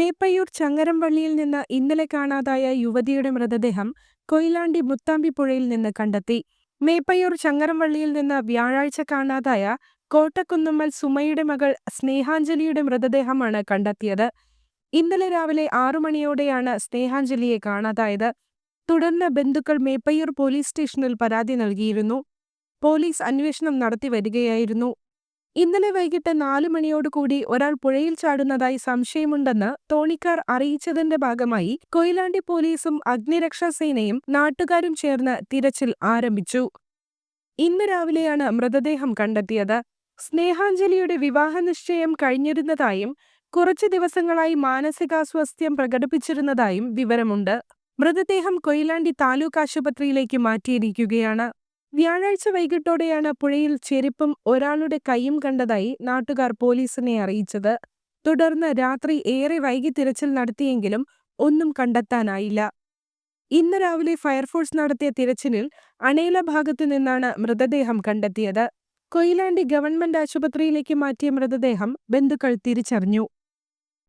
മേപ്പയ്യൂർ ചങ്ങരംവള്ളിയിൽ നിന്ന് ഇന്നലെ കാണാതായ യുവതിയുടെ മൃതദേഹം കൊയിലാണ്ടി മുത്താമ്പിപ്പുഴയിൽ നിന്ന് കണ്ടെത്തി. മേപ്പയ്യൂർ ചങ്ങരംവള്ളിയിൽ നിന്ന് വ്യാഴാഴ്ച കാണാതായ കോട്ടക്കുന്നമ്മൽ സുമയുടെ മകൾ സ്നേഹാഞ്ജലിയുടെ മൃതദേഹമാണ് കണ്ടെത്തിയത്. ഇന്നലെ രാവിലെ ആറു മണിയോടെയാണ് സ്നേഹാഞ്ജലിയെ കാണാതായത്. തുടർന്ന് ബന്ധുക്കൾ മേപ്പയ്യൂർ പോലീസ് സ്റ്റേഷനിൽ പരാതി നൽകിയിരുന്നു. പോലീസ് അന്വേഷണം നടത്തി വരികയായിരുന്നു. ഇന്നലെ വൈകിട്ട് നാല് മണിയോടുകൂടി ഒരാൾ പുഴയിൽ ചാടുന്നതായി സംശയമുണ്ടെന്ന് തോണിക്കാർ അറിയിച്ചതിന്റെ ഭാഗമായി കൊയിലാണ്ടി പോലീസും അഗ്നിരക്ഷാസേനയും നാട്ടുകാരും ചേർന്ന് തിരച്ചിൽ ആരംഭിച്ചു. ഇന്ന് രാവിലെയാണ് മൃതദേഹം കണ്ടെത്തിയത്. സ്നേഹാഞ്ജലിയുടെ വിവാഹ നിശ്ചയം കഴിഞ്ഞിരുന്നതായും കുറച്ചു ദിവസങ്ങളായി മാനസികാസ്വാസ്ഥ്യം പ്രകടിപ്പിച്ചിരുന്നതായും വിവരമുണ്ട്. മൃതദേഹം കൊയിലാണ്ടി താലൂക്ക് ആശുപത്രിയിലേക്ക് മാറ്റിയിരിക്കുകയാണ്. വ്യാഴാഴ്ച വൈകിട്ടോടെയാണ് പുഴയിൽ ചെരുപ്പും ഒരാളുടെ കൈയും കണ്ടതായി നാട്ടുകാർ പോലീസിനെ അറിയിച്ചത്. തുടർന്ന് രാത്രി ഏറെ വൈകി തിരച്ചിൽ നടത്തിയെങ്കിലും ഒന്നും കണ്ടെത്താനായില്ല. ഇന്ന് രാവിലെ ഫയർഫോഴ്സ് നടത്തിയ തിരച്ചിലിൽ അണേല ഭാഗത്തു നിന്നാണ് മൃതദേഹം കണ്ടെത്തിയത്. കൊയിലാണ്ടി ഗവൺമെന്റ് ആശുപത്രിയിലേക്ക് മാറ്റിയ മൃതദേഹം ബന്ധുക്കൾ തിരിച്ചറിഞ്ഞു.